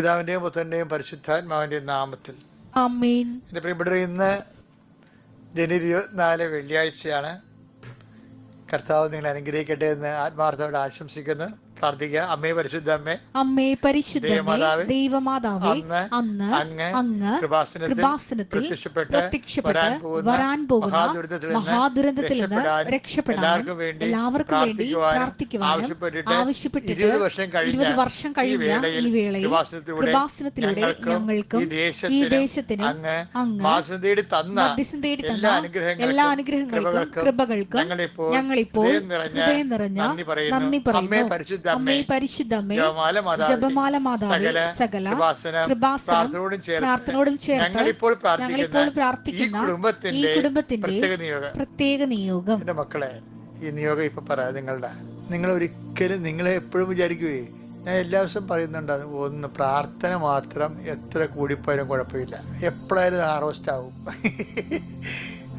പിതാവിന്റെയും പുത്രന്റെയും പരിശുദ്ധാത്മാവിന്റെയും നാമത്തിൽ. എന്റെ പ്രിയപ്പെട്ട ഇന്ന് ജനുവരി ഇരുപത്തിനാല് വെള്ളിയാഴ്ചയാണ്. കർത്താവ് നിങ്ങൾ അനുഗ്രഹിക്കട്ടെ എന്ന് ആത്മാർത്ഥത്തോടെ ആശംസിക്കുന്നു. പ്രാർത്ഥിക്കുക അമ്മേ പരിശുദ്ധ അമ്മേ അമ്മേ പരിശുദ്ധമേ ദൈവമാതാവേ, അന്ന് അങ്ങ് അങ്ങ് കൃപാസനത്തിൽ പ്രത്യക്ഷപ്പെട്ട് വരാൻ പോകുന്ന മഹാദുരന്തത്തിൽ നിന്ന് രക്ഷപ്പെടാനും എല്ലാവർക്കും വേണ്ടി പ്രാർത്ഥിക്കുവാനും ആവശ്യപ്പെട്ടിട്ട് ഇരുപത് വർഷം കഴിഞ്ഞ ഈ വേളയിൽ കൃപാസനത്തിലൂടെ ഞങ്ങൾക്കും ഈ ദേശത്തിനും അങ്ങ് മധ്യസ്ഥം തേടി എല്ലാ തന്ന അനുഗ്രഹങ്ങൾക്കും എല്ലാ അനുഗ്രഹങ്ങൾക്കും കൃപകൾക്കും ഞങ്ങളിപ്പോൾ ഹൃദയം നിറഞ്ഞ നന്ദി പറയുന്നു. അമ്മേ പരിശുദ്ധ അമ്മേ, അമ്മേ ജപമാല മാതാവേ, സകല പ്രാർത്ഥനയോടും ചേർത്ത് പ്രാർത്ഥനയോടും ചേർത്ത് ഞങ്ങളിപ്പോൾ പ്രാർത്ഥിക്കുന്ന ഈ കുടുംബത്തിന്റെ പ്രത്യേക നിയോഗം. പ്രത്യേക നിയോഗം. എന്റെ മക്കളെ ഈ നിയോഗം ഇപ്പൊ പറയാം നിങ്ങളുടെ നിങ്ങൾ ഒരിക്കലും നിങ്ങളെ എപ്പോഴും വിചാരിക്കുകയെ ഞാൻ എല്ലാ ദിവസവും പറയുന്നുണ്ട് ഒന്ന് പ്രാർത്ഥന മാത്രം എത്ര കൂടിപ്പോയാലും കുഴപ്പമില്ല. എപ്പോഴായാലും ഹാർവസ്റ്റ് ആവും.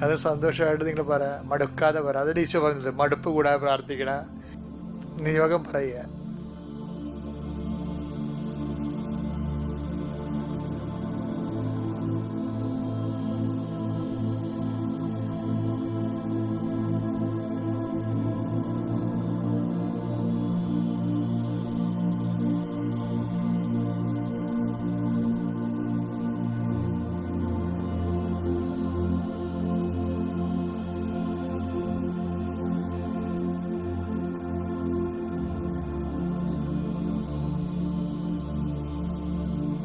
അത് സന്തോഷമായിട്ട് നിങ്ങൾ പറ മടുക്കാതെ പറ. അതൊരു ഈശോ പറഞ്ഞത് മടുപ്പ് കൂടാതെ പ്രാർത്ഥിക്കണ. നിയോഗം പറയുക.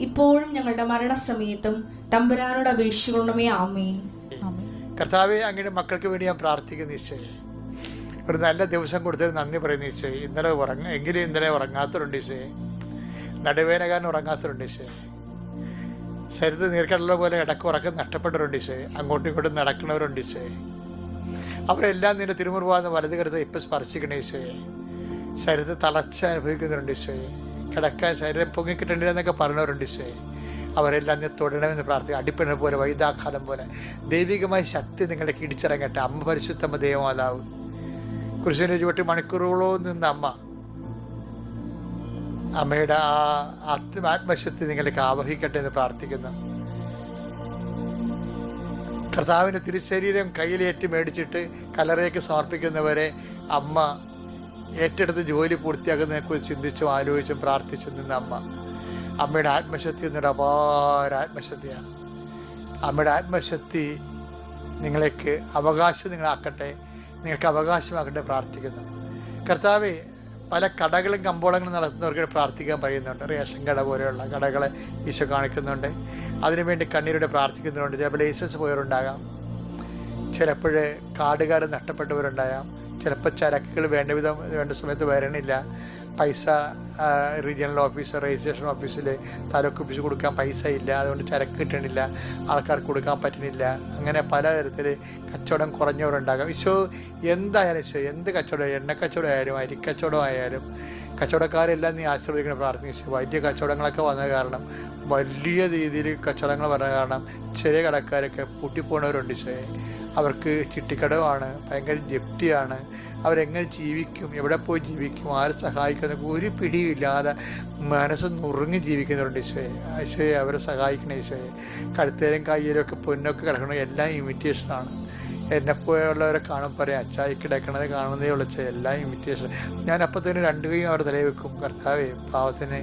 ഇപ്പോഴും ഞങ്ങളുടെ മരണസമയത്തും തമ്പുരാനോട് അപേക്ഷിക്കണമേ ആമേൻ. ആമേൻ. കർത്താവെ അങ്ങയുടെ മക്കൾക്ക് വേണ്ടി ഞാൻ പ്രാർത്ഥിക്കുന്നു ഈശോയെ. ഒരു നല്ല ദിവസം കൊടുത്തതിന് നന്ദി പറയുന്നു ഈശോയെ. ഇന്നലെ ഉറങ്ങ എങ്കിലും ഇന്നലെ ഉറങ്ങാത്തവരുണ്ട് ഈശോയെ. നടുവേനകാരൻ ഉറങ്ങാത്തവരുണ്ട് ഈശോയെ. ശരീരത്തിൽ നീർക്കടല പോലെ ഇടയ്ക്ക് ഉറക്കം നഷ്ടപ്പെട്ടവരുണ്ട് ഈശോയെ. അങ്ങോട്ടും ഇങ്ങോട്ടും നടക്കുന്നവരുണ്ട് ഈശോയെ. അവരെല്ലാം നിന്റെ തിരുമുറുവാന്ന് വലത് കരുത് ഇപ്പം സ്പർശിക്കണേ ഈശോയെ. ശരീരത്തിൽ തളച്ച അനുഭവിക്കുന്നവരുണ്ട് ഈശോയെ. കിടക്കാൻ ശരീരം പൊങ്ങിക്കിട്ടേണ്ടതെന്നൊക്കെ പറഞ്ഞവരുണ്ട് ഈശോയെ അവരെല്ലാം നീ തൊടണമെന്ന് പ്രാർത്ഥിക്കുക അടിപ്പിണ പോലെ വൈദാഖാലം പോലെ. ദൈവികമായ ശക്തി നിങ്ങളെ കിടിച്ചിറങ്ങട്ടെ അമ്മ പരിശുദ്ധമ്മ ദൈവമാതാവ്. കുരിശിന്റെ ചുവട്ടി മണിക്കൂറുകളോളം നിന്ന അമ്മ. അമ്മയുടെ ആ ആത്മ ആത്മശക്തി നിങ്ങളേക്ക് ആവഹിക്കട്ടെ എന്ന് പ്രാർത്ഥിക്കുന്നു. കർത്താവിന്റെ തിരുശരീരം കയ്യിലേറ്റ് മേടിച്ചിട്ട് കലറയ്ക്ക് സമർപ്പിക്കുന്നവരെ അമ്മ ഏറ്റെടുത്ത് ജോലി പൂർത്തിയാക്കുന്നതിനെക്കുറിച്ച് ചിന്തിച്ചും ആലോചിച്ചും പ്രാർത്ഥിച്ചും നിന്ന അമ്മ. അമ്മയുടെ ആത്മശക്തി എന്നൊരു അപാര ആത്മശക്തിയാണ്. അമ്മയുടെ ആത്മശക്തി നിങ്ങളേക്ക് അവകാശം നിങ്ങളാക്കട്ടെ നിങ്ങൾക്ക് അവകാശമാക്കട്ടെ പ്രാർത്ഥിക്കുന്നു. കർത്താവെ പല കടകളും കമ്പോളങ്ങളും നടത്തുന്നവർക്ക് പ്രാർത്ഥിക്കാൻ പറയുന്നുണ്ട്. റേഷൻ കട പോലെയുള്ള കടകളെ ഈശോ കാണിക്കുന്നുണ്ട്. അതിനുവേണ്ടി കണ്ണീരോടെ പ്രാർത്ഥിക്കുന്നവരുണ്ട് ചിലപ്പോൾ ലൈസൻസ് പോയവരുണ്ടാകാം. ചിലപ്പോൾ കാടുകാർ നഷ്ടപ്പെട്ടവരുണ്ടാകാം. ചിലപ്പോൾ ചരക്കുകൾ വേണ്ട വിധം വേണ്ട സമയത്ത് വരണില്ല. പൈസ റീജിയണൽ ഓഫീസർ രജിസ്ട്രേഷൻ ഓഫീസിൽ താലൂക്ക് ഓഫീസ് കൊടുക്കാൻ പൈസ ഇല്ല. അതുകൊണ്ട് ചരക്ക് കിട്ടണില്ല. ആൾക്കാർക്ക് കൊടുക്കാൻ പറ്റണില്ല. അങ്ങനെ പലതരത്തിൽ കച്ചവടം കുറഞ്ഞവരുണ്ടാകാം. ഈശോ എന്തായാലും ഈശോ എന്ത് കച്ചവടം എണ്ണക്കച്ചവടം ആയാലും അരിക്കച്ചവടം ആയാലും കച്ചവടക്കാരെല്ലാം നീ ആശ്രയിക്കണം പ്രാർത്ഥിച്ചു വലിയ കച്ചവടങ്ങളൊക്കെ വന്ന കാരണം വലിയ രീതിയിൽ കച്ചവടങ്ങൾ വന്ന കാരണം ചെറിയ കടക്കാരൊക്കെ പൂട്ടിപ്പോണവരുണ്ട് ഈശോയെ. അവർക്ക് ചിട്ടിക്കടവാണ് ഭയങ്കര ജപ്തിയാണ്. അവരെങ്ങനെ ജീവിക്കും എവിടെ പോയി ജീവിക്കും ആരെ സഹായിക്കുന്ന ഒരു പിടിയില്ലാതെ മനസ്സ് നുറുങ്ങി ജീവിക്കുന്നവരുണ്ട് ഈശോയെ. ഈശോയെ അവരെ സഹായിക്കണം ഈശോയെ. കഴുത്തേലും കയ്യിലും ഒക്കെ പൊന്നൊക്കെ കിടക്കണം എല്ലാം ഇമിറ്റേഷനാണ്. എന്നെപ്പോലുള്ളവരെ കാണും പറയാം അച്ചായി കിടക്കണത് കാണുന്നതേ ഉള്ളു എല്ലാം ഇമിറ്റേഷൻ ഞാൻ അപ്പം തന്നെ രണ്ടു കൈയും അവർ തലയിൽ വെക്കും കർത്താവേ പാവത്തിന്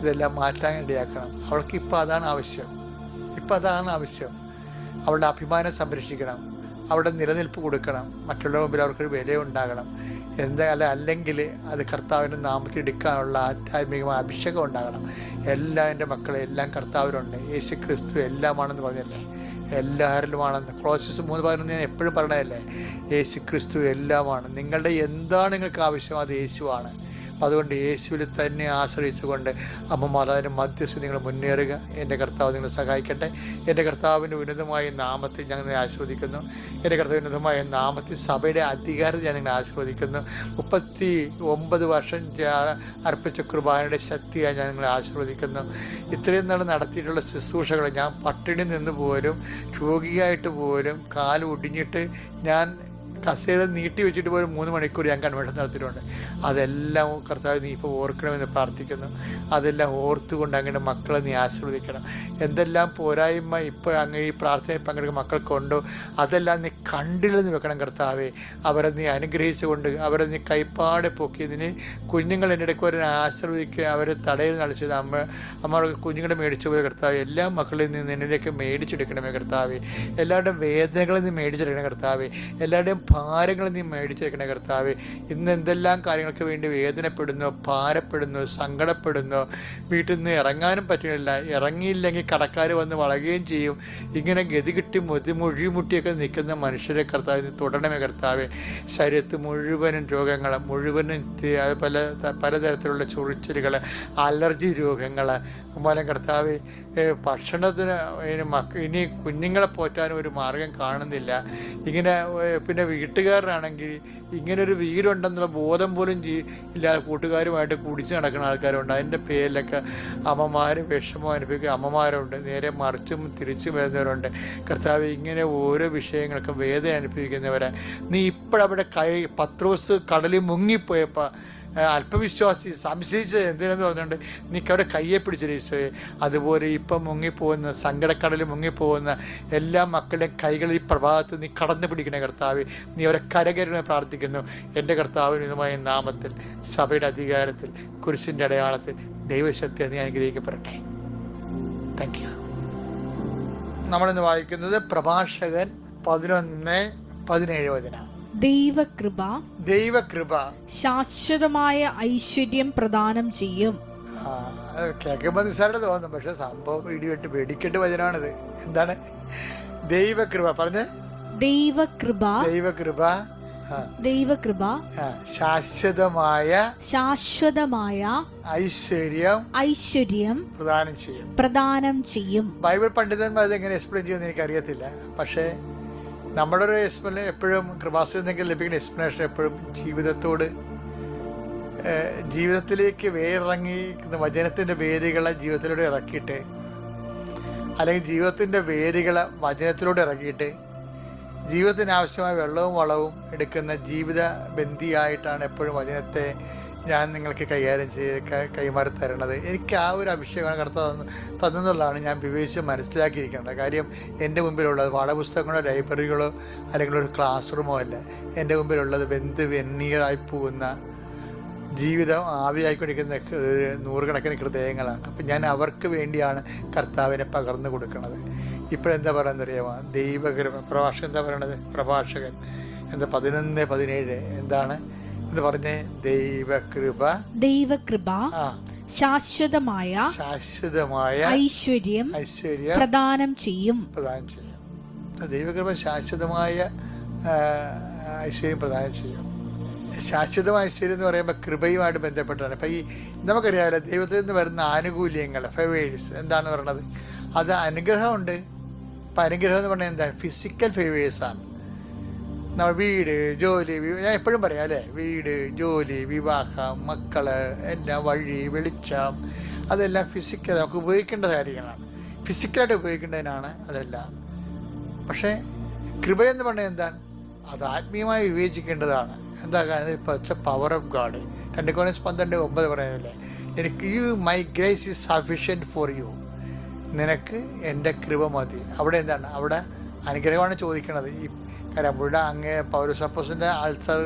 ഇതെല്ലാം മാറ്റാൻ ഇടയാക്കണം അവൾക്ക് ഇപ്പം അതാണ് ആവശ്യം. ഇപ്പം അതാണ് ആവശ്യം. അവളുടെ അഭിമാനം സംരക്ഷിക്കണം. അവിടെ നിലനിൽപ്പ് കൊടുക്കണം. മറ്റുള്ള മുമ്പിൽ അവർക്കൊരു വില ഉണ്ടാകണം എന്തായാലും അല്ലെങ്കിൽ അത് കർത്താവിന്റെ നാമത്തിൽ എടുക്കാനുള്ള ആധ്യാത്മികമായ അഭിഷേകം ഉണ്ടാകണം. എല്ലാ എന്റെ മക്കളെ എല്ലാം കർത്താവിനുണ്ട് യേശു ക്രിസ്തു എല്ലാമാണെന്ന് പറഞ്ഞല്ലേ? എല്ലാവരിലുമാണെന്ന് ക്ലോസസ് മൂന്ന് പതിനൊന്ന് ഞാൻ എപ്പോഴും പറയണതല്ലേ യേശു ക്രിസ്തു എല്ലാമാണ്. നിങ്ങളുടെ എന്താണ് നിങ്ങൾക്ക് ആവശ്യം അത് യേശുവാണ്. അതുകൊണ്ട് യേശുവിൽ തന്നെ ആശ്രയിച്ചുകൊണ്ട് അമ്മ മാതാവിന്റെ മധ്യസ്ഥ നിങ്ങൾ മുന്നേറുക. എന്റെ കർത്താവ് നിങ്ങളെ സഹായിക്കട്ടെ. എന്റെ കർത്താവിന്റെ ഉന്നതമായ നാമത്തിൽ ഞാൻ നിങ്ങളെ ആസ്വദിക്കുന്നു എന്റെ കർത്താവ് ഉന്നതമായ നാമത്തിൽ സഭയുടെ അധികാരത്തിൽ ഞാൻ നിങ്ങളെ ആസ്വദിക്കുന്നു മുപ്പത്തി ഒമ്പത് വർഷം അർപ്പിച്ച കുർബാനയുടെ ശക്തിയായി ഞാൻ നിങ്ങളെ ആശ്രവദിക്കുന്നു. ഇത്രയും നാൾ നടത്തിയിട്ടുള്ള ശുശ്രൂഷകൾ ഞാൻ പട്ടിണി നിന്ന് പോലും രോഗിയായിട്ട് പോലും കാൽ ഒടിഞ്ഞിട്ട് ഞാൻ കസേര നീട്ടി വെച്ചിട്ട് പോലും മൂന്ന് മണിക്കൂർ ഞാൻ കൺവെൻഷൻ നടത്തിയിട്ടുണ്ട്. അതെല്ലാം കർത്താവ് നീ ഇപ്പോൾ ഓർക്കണമെന്ന് പ്രാർത്ഥിക്കുന്നു. അതെല്ലാം ഓർത്തുകൊണ്ട് അങ്ങനെ മക്കളെ നീ ആശീർവദിക്കണം. എന്തെല്ലാം പോരായ്മ ഇപ്പോൾ അങ്ങ് ഈ പ്രാർത്ഥനയിൽ പങ്കെടുക്കുന്ന മക്കൾക്കുണ്ടോ അതെല്ലാം നീ കണ്ടില്ലെന്ന് വെക്കണം കർത്താവേ. അവരെ നീ അനുഗ്രഹിച്ചുകൊണ്ട് അവരെ നീ കൈപ്പാടെ പൊക്കിയതിന് കുഞ്ഞുങ്ങൾ എന്റെ ഇടയ്ക്ക് അവരെ ആശീർവദിക്കുക അവരെ തടയിൽ നടിച്ചത് അമ്മ. അമ്മയുടെ കുഞ്ഞുങ്ങളെ മേടിച്ചു പോയ കർത്താവ്. എല്ലാ മക്കളിൽ നിന്ന് നിന്നിലേക്ക് മേടിച്ചെടുക്കണമേ കർത്താവേ. എല്ലാവരുടെയും വേദനകളിൽ നിന്ന് മേടിച്ചെടുക്കണം കർത്താവേ. എല്ലാവരുടെയും ഭാരങ്ങൾ നീ മേടിച്ചേക്കണേ കർത്താവ്. ഇന്ന് എന്തെല്ലാം കാര്യങ്ങൾക്ക് വേണ്ടി വേദനപ്പെടുന്നു ഭാരപ്പെടുന്നു സങ്കടപ്പെടുന്നു. വീട്ടിൽ നിന്ന് ഇറങ്ങാനും പറ്റുന്നില്ല. ഇറങ്ങിയില്ലെങ്കിൽ കടക്കാർ വന്ന് വളയുകയും ചെയ്യും. ഇങ്ങനെ ഗതി കിട്ടി മുതി മുഴിമുട്ടിയൊക്കെ നിൽക്കുന്ന മനുഷ്യരെ കർത്താവ് തുടരണമേ കർത്താവ്. ശരീരത്ത് മുഴുവനും രോഗങ്ങൾ മുഴുവനും പല പലതരത്തിലുള്ള ചൊറിച്ചിലുകൾ അലർജി രോഗങ്ങൾ മൂലം കർത്താവ് ഭക്ഷണത്തിന് ഇനി മക്ക ഇനി കുഞ്ഞുങ്ങളെ പോറ്റാനും ഒരു മാർഗം കാണുന്നില്ല. ഇങ്ങനെ പിന്നെ വീട്ടുകാരനാണെങ്കിൽ ഇങ്ങനൊരു വീടുണ്ടെന്നുള്ള ബോധം പോലും ഇല്ലാതെ കൂട്ടുകാരുമായിട്ട് കുടിച്ച് നടക്കുന്ന ആൾക്കാരുണ്ട്. അതിന്റെ പേരിലൊക്കെ അമ്മമാർ വിഷമം അനുഭവിക്കുക അമ്മമാരുണ്ട്. നേരെ മറിച്ചും തിരിച്ചും വരുന്നവരുണ്ട്. കർത്താവ് ഇങ്ങനെ ഓരോ വിഷയങ്ങൾക്കും വേദന അനുഭവിക്കുന്നവരെ. നീ ഇപ്പോഴവിടെ കൈ പത്രോസ് കടലിൽ മുങ്ങിപ്പോയപ്പോൾ അല്പവിശ്വാസി സംശയിച്ചത് എന്തിനെന്ന് പറഞ്ഞുകൊണ്ട് നീക്ക് അവിടെ കയ്യെ ഈശോയെ. അതുപോലെ ഇപ്പം മുങ്ങിപ്പോകുന്ന സങ്കടക്കടലിൽ മുങ്ങിപ്പോകുന്ന എല്ലാ മക്കളുടെയും കൈകളിൽ ഈ പ്രഭാതത്തിൽ നീ കടന്നു പിടിക്കണേ കർത്താവ്. നീ അവരെ കരകരണ പ്രാർത്ഥിക്കുന്നു. എന്റെ കർത്താവിനുമായ നാമത്തിൽ സഭയുടെ അധികാരത്തിൽ കുരിശിന്റെ അടയാളത്തിൽ ദൈവശക്തി നീ അനുഗ്രഹിക്കപ്പെടട്ടെ. താങ്ക് യു നമ്മളിന്ന് വായിക്കുന്നത് പ്രഭാഷകൻ പതിനൊന്ന് പതിനേഴ് വചന. ദൈവകൃപ ദൈവകൃപ. ശാശ്വതമായ ഐശ്വര്യം പ്രദാനം ചെയ്യും. കേൾക്കുമ്പോൾ നിസ്സാരം തോന്നും. പക്ഷെ സംഭവം ഇടിവെട്ട് വെടിക്കെട്ട് വചനമാണിത് എന്താണ്? ദൈവകൃപ. പറഞ്ഞ. ദൈവകൃപ. ദൈവകൃപ. ദൈവകൃപ. ശാശ്വതമായ ശാശ്വതമായ ഐശ്വര്യം ഐശ്വര്യം പ്രദാനം ചെയ്യും. പ്രദാനം ചെയ്യും. ബൈബിൾ പണ്ഡിതന്മാർ എങ്ങനെ എക്സ്പ്ലെയിൻ ചെയ്യുമെന്ന് എനിക്കറിയത്തില്ല. പക്ഷേ നമ്മുടെ ഒരു എക്സ്പ്ലെയിൻ എപ്പോഴും നിന്നെങ്കിൽ ലഭിക്കുന്ന എക്സ്പ്ലനേഷൻ എപ്പോഴും ജീവിതത്തോട് ജീവിതത്തിലേക്ക് വേറിറങ്ങി വചനത്തിന്റെ വേരുകളെ ജീവിതത്തിലൂടെ ഇറക്കിയിട്ട് അല്ലെങ്കിൽ ജീവിതത്തിന്റെ വേരുകളെ വചനത്തിലൂടെ ഇറക്കിയിട്ട് ജീവിതത്തിന് ആവശ്യമായ വെള്ളവും വളവും എടുക്കുന്ന ജീവിത ബന്ധിയായിട്ടാണ് എപ്പോഴും വചനത്തെ ഞാൻ നിങ്ങൾക്ക് കൈകാര്യം ചെയ്ത് കൈമാറി തരണത്. എനിക്ക് ആ ഒരു അഭിഷേകമാണ് കടത്ത തന്നെന്നുള്ളതാണ് ഞാൻ വിവേചിച്ച് മനസ്സിലാക്കിയിരിക്കേണ്ടത്. കാര്യം എന്റെ മുമ്പിലുള്ളത് പാഠപുസ്തകങ്ങളോ ലൈബ്രറികളോ അല്ലെങ്കിൽ ഒരു ക്ലാസ് റൂമോ അല്ല. എന്റെ മുമ്പിലുള്ളത് വെന്ത് വെന്നീറായി പോകുന്ന ജീവിതം ആവിയായിക്കൊണ്ടിരിക്കുന്ന നൂറുകണക്കിന് ഹൃദയങ്ങളാണ്. അപ്പം ഞാൻ അവർക്ക് വേണ്ടിയാണ് കർത്താവിനെ പകർന്നു കൊടുക്കുന്നത് ഇപ്പോഴെന്താ പറയുന്നറിയാമോ ദൈവകൃപ. പ്രഭാഷകൻ എന്താ പറയണത്? പ്രഭാഷകൻ. എന്താ പതിനൊന്ന് പതിനേഴ്? എന്താണ്? എന്ന് പറഞ്ഞേ ദൈവകൃപ ദൈവകൃപ ശാശ്വതമായ ശാശ്വതമായ ഐശ്വര്യം ഐശ്വര്യം പ്രദാനം ചെയ്യും. പ്രദാനം ചെയ്യും. ദൈവകൃപ ശാശ്വതമായ ഐശ്വര്യം പ്രദാനം ചെയ്യും. ശാശ്വതമായ ഐശ്വര്യം എന്ന് പറയുമ്പോൾ കൃപയുമായിട്ട് ബന്ധപ്പെട്ടാണ്. അപ്പം ഈ നമുക്കറിയാമല്ലോ ദൈവത്തിൽ നിന്ന് വരുന്ന ആനുകൂല്യങ്ങൾ ഫേവേഴ്സ് എന്താണ് പറയണത് അത് അനുഗ്രഹമുണ്ട്. അപ്പം അനുഗ്രഹം എന്ന് പറഞ്ഞാൽ എന്താണ് ഫിസിക്കൽ ഫേവേഴ്സാണ് വീട് ജോലി ഞാൻ എപ്പോഴും പറയാം അല്ലേ? വീട് ജോലി വിവാഹം മക്കൾ എല്ലാം വഴി വെളിച്ചം അതെല്ലാം ഫിസിക്കൽ നമുക്ക് ഉപയോഗിക്കേണ്ട കാര്യങ്ങളാണ്. ഫിസിക്കലായിട്ട് ഉപയോഗിക്കേണ്ടതിനാണ് അതെല്ലാം. പക്ഷേ കൃപയെന്ന് പറഞ്ഞാൽ എന്താണ്? അത് ആത്മീയമായി വിവേചിക്കേണ്ടതാണ്. എന്താ കാരണം ഇപ്പോൾ വെച്ച പവർ ഓഫ് ഗാഡ് രണ്ട് കോണസ് പന്ത്രണ്ട് ഒമ്പത് പറയുന്നില്ലേ എനിക്ക് you my grace is sufficient for you നിനക്ക് എന്റെ കൃപ മതി. അവിടെ എന്താണ്? അവിടെ അനുഗ്രഹമാണ് ചോദിക്കണത്. ഈ അങ്ങേ അങ്ങ് പൗരസപ്പോസിന്റെ അൾസർ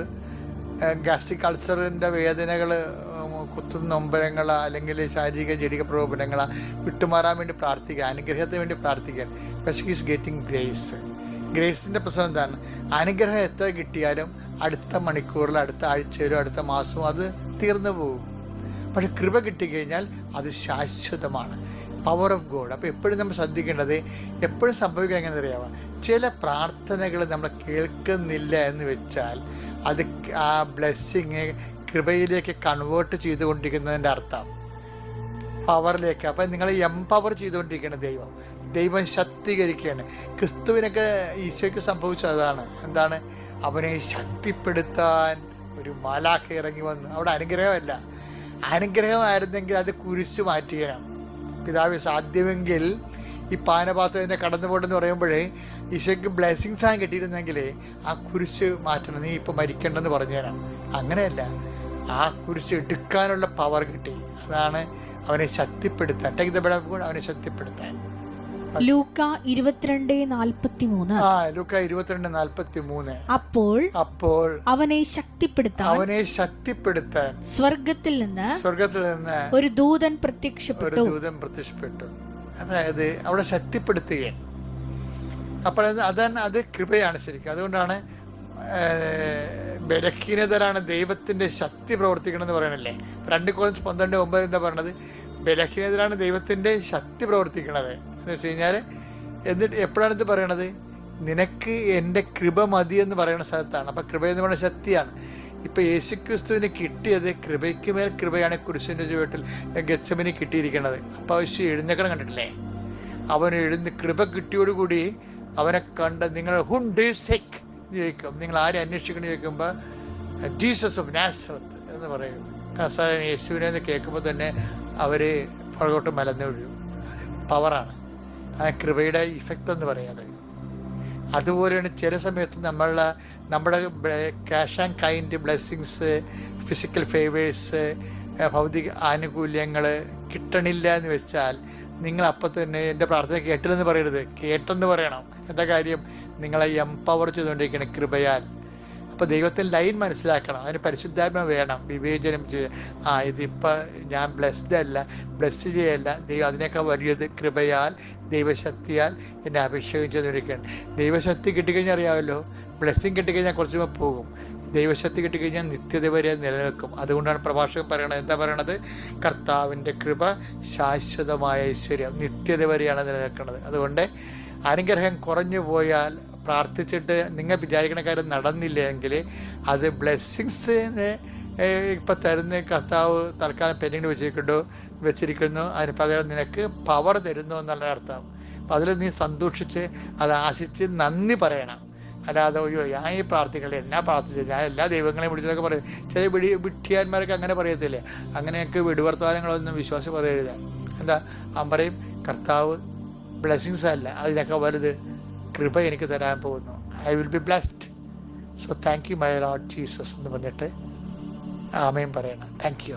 ഗാസ്ട്രിക് അൾസറിന്റെ വേദനകൾ കുത്തും നൊമ്പരങ്ങൾ അല്ലെങ്കിൽ ശാരീരിക ജടിക പ്രകോപനങ്ങൾ വിട്ടുമാറാൻ വേണ്ടി പ്രാർത്ഥിക്കുക അനുഗ്രഹത്തിന് വേണ്ടി പ്രാർത്ഥിക്കാൻ പക്ഷേ ഈസ് ഗെറ്റിംഗ് ഗ്രേസ് ഗ്രേസിന്റെ പ്രശ്നം എന്താണ്? അനുഗ്രഹം എത്ര കിട്ടിയാലും അടുത്ത മണിക്കൂറിൽ അടുത്ത ആഴ്ചയിലോ അടുത്ത മാസവും അത് തീർന്നു പോകും. പക്ഷെ കൃപ കിട്ടിക്കഴിഞ്ഞാൽ അത് ശാശ്വതമാണ്. പവർ ഓഫ് ഗോഡ് അപ്പോൾ എപ്പോഴും നമ്മൾ ശ്രദ്ധിക്കേണ്ടത് എപ്പോഴും സംഭവിക്കുക എങ്ങനെ അറിയാമോ ചില പ്രാർത്ഥനകൾ നമ്മൾ കേൾക്കുന്നില്ല എന്ന് വെച്ചാൽ അത് ആ ബ്ലെസ്സിങ് കൃപയിലേക്ക് കൺവേർട്ട് ചെയ്തുകൊണ്ടിരിക്കുന്നതിന്റെ അർത്ഥം. പവറിലേക്ക് അപ്പം നിങ്ങൾ എംപവർ ചെയ്തുകൊണ്ടിരിക്കുകയാണ് ദൈവം. ദൈവം ശക്തീകരിക്കുകയാണ്. ക്രിസ്തുവിനൊക്കെ ഈശോയ്ക്ക് സംഭവിച്ചത് അതാണ്. എന്താണ്? അവനെ ശക്തിപ്പെടുത്താൻ ഒരു മാലാഖ ഇറങ്ങി വന്നു. അവിടെ അനുഗ്രഹമല്ല. അനുഗ്രഹമായിരുന്നെങ്കിൽ അത് കുരിശു മാറ്റുകയാണ്. പിതാവ് സാധ്യമെങ്കിൽ ഈ പാനപാത്രത്തിന്റെ കടന്നുപോട്ടെന്ന് പറയുമ്പോഴേ ഈശോയ്ക്ക് ബ്ലെസ്സിങ്സ് ആണ് കിട്ടിയിരുന്നെങ്കിൽ ആ കുരിശ് മാറ്റണം. നീ ഇപ്പോൾ മരിക്കണ്ടെന്ന് പറഞ്ഞു തരാം അങ്ങനെയല്ല. ആ കുരിശ് എടുക്കാനുള്ള പവർ കിട്ടി. അതാണ് അവനെ ശക്തിപ്പെടുത്താൻ. ടേക്ക് ദ ബെഡ് അവനെ ശക്തിപ്പെടുത്താൻ. ലൂക്ക ഇരുപത്തിരണ്ട് നാൽപ്പത്തി മൂന്ന് ആ ലുക്ക ഇരുപത്തിരണ്ട് നാൽപ്പത്തി മൂന്ന് അപ്പോൾ അപ്പോൾ അവനെ ശക്തിപ്പെടുത്താൻ അവനെ ശക്തിപ്പെടുത്താൻ സ്വർഗത്തിൽ നിന്ന് സ്വർഗത്തിൽ നിന്ന് ഒരു ദൂതൻ പ്രത്യക്ഷപ്പെട്ടു. ദൂതൻ പ്രത്യക്ഷപ്പെട്ടു. അതായത് അവിടെ ശക്തിപ്പെടുത്തുകയാണ്. അപ്പോൾ അത് അത് കൃപയാണ് ശരിക്കും. അതുകൊണ്ടാണ് ബലഹീനതരാണ് ദൈവത്തിന്റെ ശക്തി പ്രവർത്തിക്കണമെന്ന് പറയണല്ലേ? രണ്ട് കോളേജ് പന്ത്രണ്ട് ഒമ്പത് എന്താ പറയണത്? ബലഹീനതരാണ് ദൈവത്തിന്റെ ശക്തി പ്രവർത്തിക്കണത്. എന്ന് വെച്ച് കഴിഞ്ഞാൽ എന്നിട്ട് എപ്പോഴാണ് ഇത് പറയണത്? നിനക്ക് എന്റെ കൃപ മതി എന്ന് പറയുന്ന സ്ഥലത്താണ്. അപ്പം കൃപ എന്ന് പറയുന്ന ശക്തിയാണ്. ഇപ്പം യേശുക്രിസ്തുവിന് കിട്ടിയത് കൃപയ്ക്ക് മേൽ കൃപയാണ് കുരിശിന്റെ ചുവട്ടിൽ ഗച്ചമിന് കിട്ടിയിരിക്കുന്നത്. അപ്പം യേശു എഴുന്നേക്കണം കണ്ടിട്ടില്ലേ? അവൻ എഴുന്ന് കൃപ കിട്ടിയോടുകൂടി അവനെ കണ്ട് നിങ്ങൾ ഹുൺ ഡു സെക്ക് ചോദിക്കും. നിങ്ങൾ ആരെ അന്വേഷിക്കണം ചോദിക്കുമ്പോൾ ജീസസ് ഓഫ് നാസറത്ത് എന്ന് പറയും. കസാരൻ യേശുവിനെ എന്ന് കേൾക്കുമ്പോൾ തന്നെ അവർ പുറകോട്ട് മലന്നു വീഴും. പവറാണ് ആ കൃപയുടെ ഇഫക്റ്റ് എന്ന് പറയുന്നത് അതുപോലെയാണ് ചില സമയത്ത് നമ്മൾ നമ്മുടെ cash and kind blessings physical favours ഭൗതിക ആനുകൂല്യങ്ങൾ കിട്ടണില്ല എന്ന് വെച്ചാൽ നിങ്ങൾ അപ്പം തന്നെ എന്റെ പ്രാർത്ഥന കേട്ടില്ലെന്ന് പറയരുത്. കേട്ടെന്ന് പറയണം. എന്താ കാര്യം? നിങ്ങളെ എംപവർ ചെയ്തുകൊണ്ടിരിക്കണം കൃപയാൽ. അപ്പോൾ ദൈവത്തിൽ ലൈൻ മനസ്സിലാക്കണം. അതിന് പരിശുദ്ധാത്മ വേണം. വിവേചനം ചെയ്ത് ആ ഇതിപ്പോൾ ഞാൻ ബ്ലെസ്ഡ് അല്ല ബ്ലെസ് ചെയ്യല്ല. ദൈവം അതിനേക്കാൾ വലിയത് കൃപയാൽ ദൈവശക്തിയാൽ എന്നെ അഭിഷേകം ചെയ്തുകൊണ്ടിരിക്കുകയാണ്. ദൈവശക്തി കിട്ടിക്കഴിഞ്ഞാൽ അറിയാമല്ലോ ബ്ലെസ്സിങ് കിട്ടിക്കഴിഞ്ഞാൽ കുറച്ച് പോകും. ദൈവശക്തി കിട്ടിക്കഴിഞ്ഞാൽ നിത്യത വരെ നിലനിൽക്കും. അതുകൊണ്ടാണ് പ്രഭാഷകൻ പറയണത്. എന്താ പറയണത്? കർത്താവിന്റെ കൃപ ശാശ്വതമായ ഐശ്വര്യം. നിത്യത വരെയാണ് നിലനിൽക്കുന്നത്. അതുകൊണ്ട് അനുഗ്രഹം കുറഞ്ഞു പോയാൽ പ്രാർത്ഥിച്ചിട്ട് നിങ്ങൾ വിചാരിക്കുന്ന കാര്യം നടന്നില്ലെങ്കിൽ അത് ബ്ലെസ്സിങ്സിന് ഇപ്പം തരുന്ന കർത്താവ് തൽക്കാലം പെൻഡിങ്ങിൽ വെച്ചിരിക്കുന്നു വെച്ചിരിക്കുന്നു. അതിന് പകരം നിനക്ക് പവർ തരുന്നു എന്നുള്ള അർത്ഥം. അപ്പം അതിൽ നീ സന്തോഷിച്ച് അത് ആശിച്ച് നന്ദി പറയണം. അല്ലാതെ അയ്യോ ഞാൻ ഈ പ്രാർത്ഥിക്കണേ എന്നാ പ്രാർത്ഥിച്ചത്? ഞാൻ എല്ലാ ദൈവങ്ങളെയും വിളിച്ചതൊക്കെ പറയും. ചില വിടി വിട്ടിയാന്മാരൊക്കെ അങ്ങനെ പറയത്തില്ലേ? അങ്ങനെയൊക്കെ വിടുവർത്തമാനങ്ങളൊന്നും വിശ്വാസം പറയരുത്. എന്താ? അവൻ പറയും കർത്താവ് ബ്ലെസ്സിങ്സ് അല്ല അതിനൊക്കെ വലുത് കൃപ എനിക്ക് തരാൻ പോകുന്നു. I will be blessed so thank you my Lord Jesus എന്ന് പറഞ്ഞിട്ട് ആമയും പറയണം. Thank you